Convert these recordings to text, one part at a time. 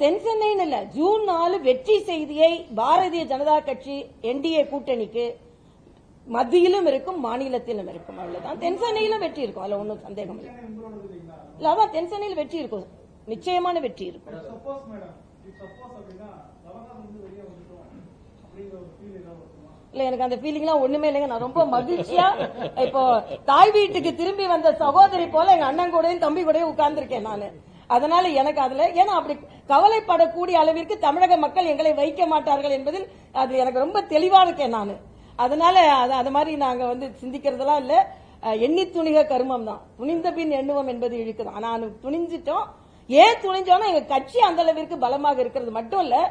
தென் சென்னைன்னு இல்ல. ஜூன் நாலு வெற்றி செய்தியை பாரதிய ஜனதா கட்சி என்டிஏ கூட்டணிக்கு மத்தியிலும் இருக்கும் மாநிலத்திலும் இருக்கும். அவ்வளவுதான். தென் சென்னையிலும் வெற்றி இருக்கும். அதுல ஒன்றும் சந்தேகம் இல்லை. இல்ல அதான் தென் சென்னையில் வெற்றி இருக்கும். நிச்சயமான வெற்றி இருக்கும். அப்படின்னா இல்ல எனக்கு அந்த ஃபீலிங்லாம் ஒண்ணுமே இல்லைங்க. நான் ரொம்ப மகிழ்ச்சியா இப்போ தாய் வீட்டுக்கு திரும்பி வந்த சகோதரி போல எங்க அண்ணன் கூடயும் தம்பி கூடயும் உட்கார்ந்துருக்கேன் நானு. அதனால எனக்கு அதுல ஏன்னா அப்படி கவலைப்படக்கூடிய அளவிற்கு தமிழக மக்கள் எங்களை வைக்க மாட்டார்கள் என்பதில் அது எனக்கு ரொம்ப தெளிவா இருக்கேன் நானு. அதனால அது அது மாதிரி நாங்க வந்து சிந்திக்கிறதெல்லாம் இல்ல. எண்ணி துணிக கருமம் தான். துணிந்த பின் எண்ணுவோம் என்பது இழுக்குதான் நான் துணிஞ்சிட்டோம். ஏன் துணிஞ்சோம்னா எங்க கட்சி அந்த அளவிற்கு பலமாக இருக்கிறது மட்டும் இல்லை.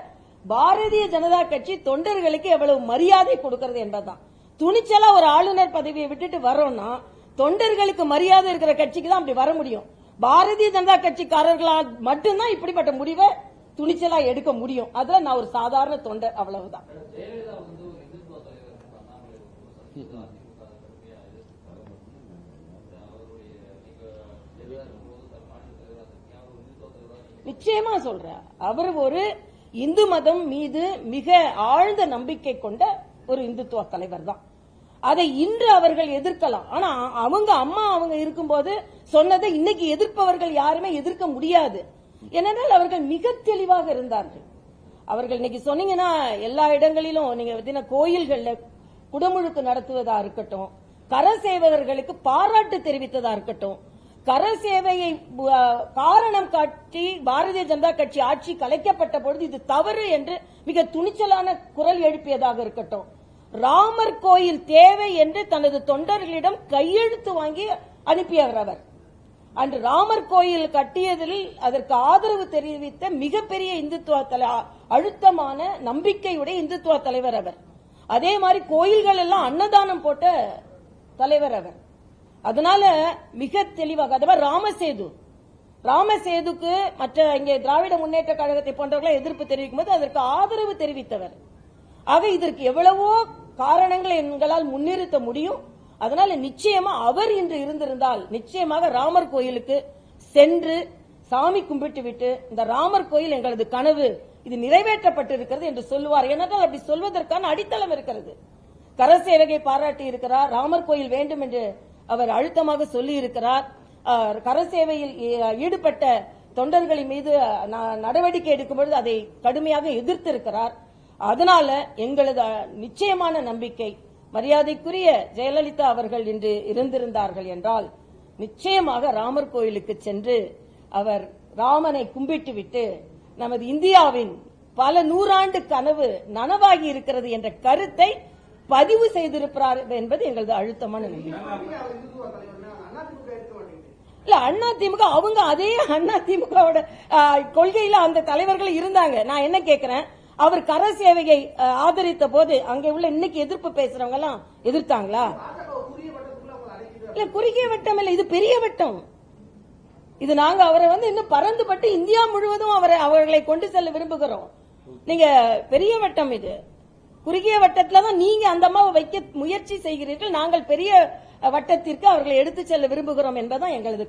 பாரதிய ஜனதா கட்சி தொண்டர்களுக்கு எவ்வளவு மரியாதை கொடுக்கிறது என்பதுதான். துணிச்சலா ஒரு ஆளுநர் பதவியை விட்டுட்டு வரோம்னா தொண்டர்களுக்கு மரியாதை இருக்கிற கட்சிக்கு தான் அப்படி வர முடியும். பாரதிய ஜனதா கட்சிக்காரர்களால் மட்டும்தான் இப்படிப்பட்ட முடிவை துணிச்சலா எடுக்க முடியும். அதுல நான் ஒரு சாதாரண தொண்டர் அவ்வளவுதான். நிச்சயமா சொல்றேன். அவர் ஒரு இந்து மதம் மீது மிக ஆழ்ந்த நம்பிக்கை கொண்ட ஒரு இந்துத்துவ தலைவர் தான். அதை இன்று அவர்கள் எதிர்க்கலாம். ஆனா அவங்க அம்மா அவங்க இருக்கும்போது சொன்னதை இன்னைக்கு எதிர்ப்பவர்கள் யாருமே எதிர்க்க முடியாது. ஏனென்றால் அவர்கள் மிக தெளிவாக இருந்தார்கள். அவர்கள் இன்னைக்கு சொன்னீங்கன்னா எல்லா இடங்களிலும் நீங்க பார்த்தீங்கன்னா கோயில்கள்ல குடமுழுக்கு நடத்துவதா இருக்கட்டும் கர சேவகர்களுக்கு பாராட்டு தெரிவித்ததா இருக்கட்டும் கர சேவையை காரணம் காட்டி பாரதிய ஜனதா கட்சி ஆட்சி கலைக்கப்பட்ட பொழுது இது தவறு என்று மிக துணிச்சலான குரல் எழுப்பியதாக இருக்கட்டும். ராமர் கோயில் தேவை என்று தனது தொண்டர்களிடம் கையெழுத்து வாங்கி அனுப்பியவர் அவர். அன்று ராமர் கோயில் கட்டியதில் அதற்கு ஆதரவு தெரிவித்த மிகப்பெரிய இந்துத்துவ தலை அழுத்தமான நம்பிக்கையுடைய இந்துத்துவ தலைவர் அவர். அதே மாதிரி கோயில்கள் எல்லாம் அன்னதானம் போட்ட தலைவர் அவர். அதனால மிக தெளிவாக அதே ராமசேது. ராமசேதுக்கு மற்ற இங்கே திராவிட முன்னேற்ற கழகத்தை போன்றவர்கள் எதிர்ப்பு தெரிவிக்கும் போது அதற்கு ஆதரவு தெரிவித்தவர். ஆக இதற்கு எவ்வளவோ காரணங்களை எங்களால் முன்னிறுத்த முடியும். அதனால நிச்சயமா அவர் இன்று இருந்திருந்தால் நிச்சயமாக ராமர் கோயிலுக்கு சென்று சாமி கும்பிட்டு விட்டு இந்த ராமர் கோயில் எங்களது கனவு இது நிறைவேற்றப்பட்டிருக்கிறது என்று சொல்லுவார். ஏனென்றால் அப்படி சொல்வதற்கான அடித்தளம் இருக்கிறது. கரசேவகை பாராட்டி இருக்கிறார் ராமர் கோயில் வேண்டும் என்று அவர் அழுத்தமாக சொல்லி இருக்கிறார் கரசேவையில் ஈடுபட்ட தொண்டர்களின் மீது நடவடிக்கை எடுக்கும்பொழுது அதை கடுமையாக எதிர்த்திருக்கிறார். அதனால எங்களது நிச்சயமான நம்பிக்கை மரியாதைக்குரிய ஜெயலலிதா அவர்கள் இன்று இருந்திருந்தார்கள் என்றால் நிச்சயமாக ராமர் கோயிலுக்கு சென்று அவர் ராமனை கும்பிட்டு விட்டு நமது இந்தியாவின் பல நூறாண்டு கனவு நனவாகி இருக்கிறது என்ற கருத்தை பதிவு செய்திருக்கிறார் என்பது எங்களது அழுத்தமான நம்பிக்கை. இல்ல அண்ணா திமுக அவங்க அதே அண்ணா திமுகவோட கொள்கையில அந்த தலைவர்கள் இருந்தாங்க. நான் என்ன கேக்குறேன்? அவர் கர சேவையை ஆதரித்த போது அங்க உள்ள இன்னைக்கு எதிர்ப்பு பேசுறவங்க எல்லாம் எதிர்த்தாங்களா? இல்ல குறுகிய வட்டம் இல்ல இது பெரிய வட்டம். இது நாங்க அவரை வந்து இன்னும் பறந்துபட்டு இந்தியா முழுவதும் அவரை அவர்களை கொண்டு செல்ல விரும்புகிறோம். நீங்க பெரிய வட்டம் இது. குறுகிய வட்டத்துல தான் நீங்க அந்த அம்மாவை வைக்க முயற்சி செய்கிறீர்கள். நாங்கள் பெரிய வட்டத்திற்கு அவர்களை எடுத்து செல்ல விரும்புகிறோம் என்பதுதான் எங்களது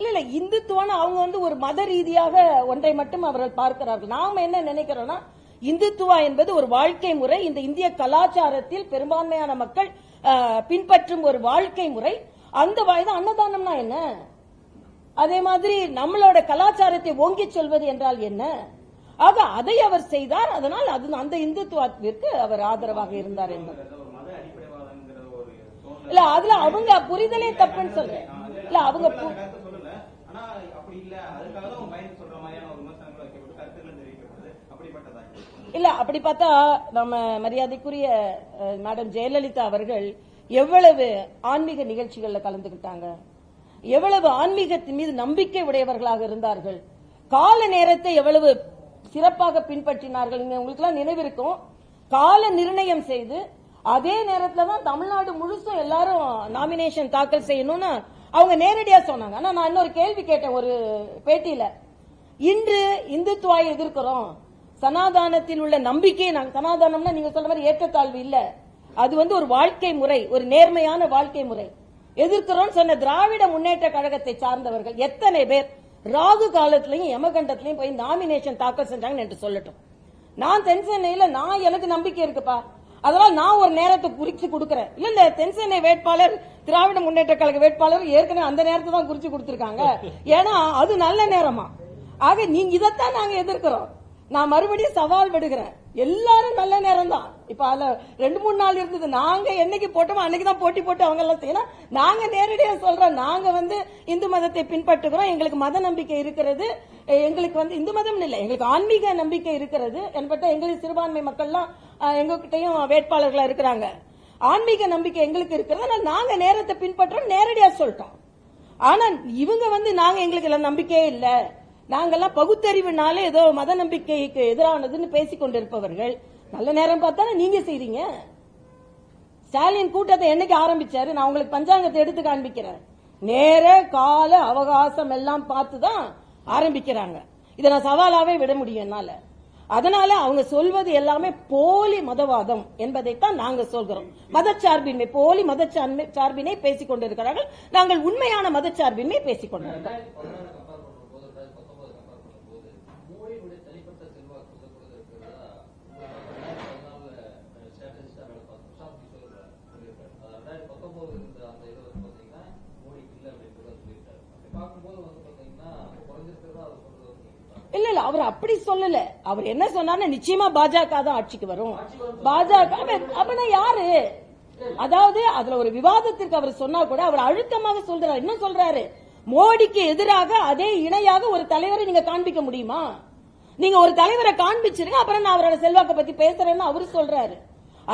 இல்ல இல்ல இந்துத்துவம்னு அவங்க வந்து ஒரு மத ரீதியாக ஒன்றை மட்டும் அவர்கள் பார்க்கிறார்கள். நாம என்ன நினைக்கிறோம்னா இந்துத்துவா என்பது ஒரு வாழ்க்கை முறை. இந்த இந்திய கலாச்சாரத்தில் பெரும்பான்மையான மக்கள் பின்பற்றும் ஒரு வாழ்க்கை முறை. அந்த வாய்தான் அன்னதானம்னா என்ன? அதே மாதிரி நம்மளோட கலாச்சாரத்தை ஓங்கிச் சொல்வது என்றால் என்ன? ஆக அதை அவர் செய்தார். அதனால் அது அந்த இந்துத்துவத்திற்கு அவர் ஆதரவாக இருந்தார் என்பது. இல்ல அதுல அவங்க புரிதலே தப்புன்னு சொல்றேன். இல்ல அவங்க அப்படி இல்ல. அதுக்காக தான் பயந்து சொல்ற மாதிரியான ஒரு விமர்சனங்கள் வைக்கப்பட்டு கருத்துக்கள் தெரிவிக்கப்படுது இல்ல அப்படி பார்த்தா நம்ம மரியாதைக்குரிய மேடம் ஜெயலலிதா அவர்கள் எவ்வளவு ஆன்மீக நிகழ்ச்சிகள்ல கலந்துகிட்டாங்க. எவ்வளவு ஆன்மீகத்தின் மீது நம்பிக்கை உடையவர்களாக இருந்தார்கள். கால நேரத்தை எவ்வளவு சிறப்பாக பின்பற்றினார்கள். நீங்க உங்களுக்கு நினைவிருக்கும் கால நிர்ணயம் செய்து அதே நேரத்துல தான் தமிழ்நாடு முழுசும் எல்லாரும் நாமினேஷன் தாக்கல் செய்யணும்னு அவங்க நேரடியா சொன்னாங்க. ஆனா நான் இன்னொரு கேள்வி கேட்டேன் ஒரு பேட்டியில. இன்று இந்துத்துவாயை எதிர்க்கிறோம். சனாதானத்தில் உள்ள நம்பிக்கையை நாங்கள் சனாதானம்னா நீங்க சொல்ற மாதிரி ஏற்றத்தாழ்வு இல்ல. அது வந்து ஒரு வாழ்க்கை முறை ஒரு நேர்மையான வாழ்க்கை முறை. எதிர்க்கிறோம் சொன்ன திராவிட முன்னேற்ற கழகத்தை சார்ந்தவர்கள் எத்தனை பேர் ராகு காலத்திலையும் யமகண்டத்திலையும் போய் நாமினேஷன் தாக்கல் செஞ்சாங்கன்னு என்று சொல்லட்டும். நான் தென்சென்னையில நான் எனக்கு நம்பிக்கை இருக்குப்பா. அதனால நான் ஒரு நேரத்தை குறிச்சு கொடுக்கறேன். இல்ல இந்த தென்சென்னை வேட்பாளர் திராவிட முன்னேற்ற கழக வேட்பாளர் ஏற்கனவே அந்த நேரத்தை தான் குறிச்சு கொடுத்திருக்காங்க. ஏன்னா அது நல்ல நேரமா. ஆக நீங்க இதைத்தான் நாங்க எதிர்க்கிறோம். நான் மறுபடியும் சவால் விடுகிறேன். எல்லாரும் நல்ல நேரம் தான் இப்ப அதுல ரெண்டு மூணு நாள் இருந்தது. நாங்க என்னைக்கு போட்டோமோ அன்னைக்கு தான் போட்டி போட்டு அவங்க எல்லாம் செய்யணும். நாங்க நேரடியா சொல்றோம். நாங்க வந்து இந்து மதத்தை பின்பற்றுகிறோம். எங்களுக்கு மத நம்பிக்கை இருக்கிறது. எங்களுக்கு வந்து இந்து மதம் இல்லை. எங்களுக்கு ஆன்மீக நம்பிக்கை இருக்கிறது. என்பட்ட எங்களுக்கு சிறுபான்மை மக்கள்லாம் எங்ககிட்டயும் வேட்பாளர்களா இருக்கிறாங்க. ஆன்மீக நம்பிக்கை எங்களுக்கு இருக்கிறது. நாங்க நேரத்தை பின்பற்றோம். நேரடியா சொல்லிட்டோம். ஆனா இவங்க வந்து நாங்க எங்களுக்கு எல்லாம் நம்பிக்கையே இல்லை. நாங்கெல்லாம் பகுத்தறிவுனாலே ஏதோ மத நம்பிக்கைக்கு எதிரானதுன்னு பேசிக் கொண்டிருப்பவர்கள். நல்ல நேரம் பார்த்தானே நீங்க செய்றீங்க. ஸ்டாலின் கூட்டத்தை என்னைக்கு ஆரம்பிச்சாரு? நான் உங்களுக்கு பஞ்சாங்கத்தை எடுத்து காண்பிக்கிறேன். நேர கால அவகாசம் எல்லாம் பார்த்து தான் ஆரம்பிக்கிறாங்க. இதை நான் சவாலாவே விட முடியும் என்னால. அதனால அவங்க சொல்வது எல்லாமே போலி மதவாதம் என்பதைத்தான் நாங்க சொல்கிறோம். மதச்சார்பின்மை போலி மதச்சார்பினை சார்பினை பேசிக் கொண்டிருக்கிறார்கள். நாங்கள் உண்மையான மதச்சார்பின்மை பேசிக் கொண்டிருக்கிறோம் ரெண்டாயிரத்தி பதினாறு கம்பேர் பண்ணும்போது ரெண்டாயிரத்தி பத்தொன்பது கம்பேர் பண்ணும்போது மோடியுடைய தனிப்பட்ட செல்வாக்கு வந்து கூட இருக்கிறதா ரெண்டாயிரத்தி பதினாலுல ஸ்ட்ராட்டஜிஸ்டா வேலை பார்த்த பிரசாந்த் கிஷோர் சொல்லியிருக்காரு அது ரெண்டாயிரத்தி பத்தொன்பது இருந்த அந்த இது வந்து பாத்தீங்கன்னா மோடிக்கு இல்லை அப்படின்றத சொல்லியிருக்காரு அப்படி பார்க்கும்போது வந்து பாத்தீங்கன்னா குறைஞ்சிருக்கிறதா அவர் சொல்றது வந்து நீங்க இல்ல இல்ல அவர் அப்படி சொல்லல. அவர் என்ன சொன்னார்னா நிச்சயமா பாஜக தான் ஆட்சிக்கு வரும். பாஜக அப்பனா யாரு? அதாவது அதுல ஒரு விவாதத்திற்கு அவர் சொன்னா கூட அவர் அழுத்தமாக சொல்றாரு. என்ன சொல்றாரு மோடிக்கு எதிராக அதே இணையாக ஒரு தலைவரை நீங்க காண்பிக்க முடியுமா? நீங்க ஒரு தலைவரை காண்பிச்சிருங்க அப்புறம் நான் அவரோட செல்வாக்க பத்தி பேசுறேன்னு அவரு சொல்றாரு.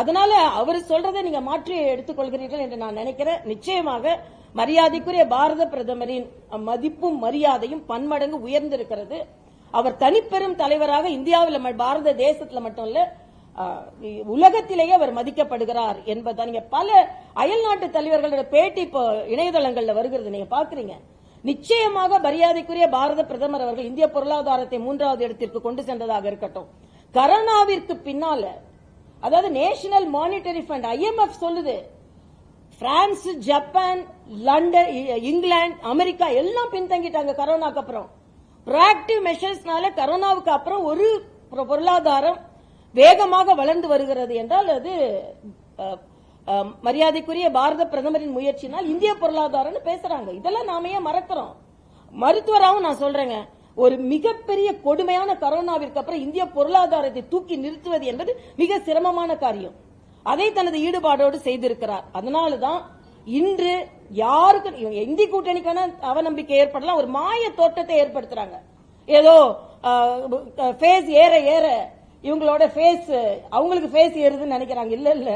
அதனால அவர் சொல்றதை நீங்க மாற்றி எடுத்துக்கொள்கிறீர்கள் என்று நான் நினைக்கிறேன். நிச்சயமாக மரியாதைக்குரிய பாரத பிரதமரின் மதிப்பும் மரியாதையும் பன்மடங்கு உயர்ந்திருக்கிறது. அவர் தனிப்பெரும் தலைவராக இந்தியாவில் ம- பாரத தேசத்துல மட்டும் இல்ல உலகத்திலேயே அவர் மதிக்கப்படுகிறார் என்பதை நீங்க பல அயல்நாட்டு தலைவர்களோட பேட்டி இப்போ இணையதளங்கள்ல வருகிறது. நீங்க பாக்குறீங்க. நிச்சயமாக மரியாதைக்குரிய பாரத பிரதமர் அவர்கள் இந்திய பொருளாதாரத்தை மூன்றாவது இடத்திற்கு கொண்டு சென்றதாக இருக்கட்டும். கரோனாவிற்கு பின்னால அதாவது நேஷனல் மானிட்டரி ஃபண்ட் ஐஎம்எஃப் சொல்லுது. பிரான்ஸ் ஜப்பான் லண்டன் இ- இங்கிலாந்து அமெரிக்கா எல்லாம் பின்தங்கிட்டாங்க கரோனாக்கு அப்புறம். ப்ராக்டிவ் மெஷர்ஸ்னால கரோனாவுக்கு அப்புறம் ஒரு பொருளாதாரம் வேகமாக வளர்ந்து வருகிறது என்றால் அது மரியாதைக்குரிய பாரத பிரதமரின் முயற்சினால் இந்திய பொருளாதாரம்னு பேசுறாங்க. இதெல்லாம் நாம ஏன் மறக்கிறோம்? மருத்துவராகவும் நான் சொல்றேங்க. ஒரு மிகப்பெரிய கொடுமையான கரோனாவிற்கு அப்புறம் இந்திய பொருளாதாரத்தை தூக்கி நிறுத்துவது என்பது மிக சிரமமான காரியம். அதை தனது ஈடுபாடோடு செய்திருக்கிறார். அதனாலதான் இன்று யாருக்கு இவங்க இந்தி கூட்டணிக்கான அவநம்பிக்கை ஏற்படலாம் ஒரு மாய தோட்டத்தை ஏற்படுத்துறாங்க. ஏதோ ஃபேஸ் ஏற ஏற இவங்களோட ஃபேஸ் அவங்களுக்கு ஃபேஸ் ஏறுதுன்னு நினைக்கிறாங்க. இல்ல இல்ல.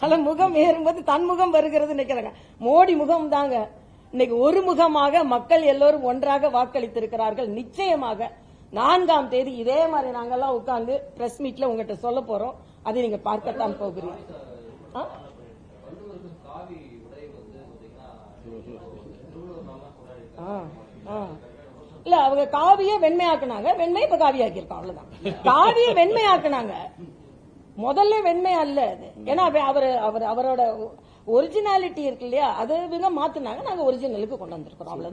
பல முகம் ஏறும்போது தன் முகம் வருகிறது நினைக்கிறாங்க. மோடி முகம் தாங்க. இன்னைக்கு ஒரு முகமாக மக்கள் எல்லோரும் ஒன்றாக வாக்களித்திருக்கிறார்கள். நிச்சயமாக நான்காம் தேதி இதே மாதிரி நாங்கெல்லாம் உட்கார்ந்து பிரஸ் மீட்ல உங்ககிட்ட சொல்ல போறோம். அதை நீங்க பார்க்கத்தான் போகிறீங்க. இல்ல அவங்க காவிய வெண்மையாக்குனாங்க. வெண்மை இப்ப காவியாக்கி இருக்கோம் அவ்வளவுதான். காவிய வெண்மையாக்குனாங்க. முதல்ல வெண்மை அல்ல அது. ஏன்னா அவர் அவர் அவரோட ஒரிஜினாலிட்டி இருக்கு இல்லையா? அதை இவங்க மாத்துனாங்க. நாங்க ஒரிஜினலுக்கு கொண்டு வந்திருக்கிறோம் அவ்வளவு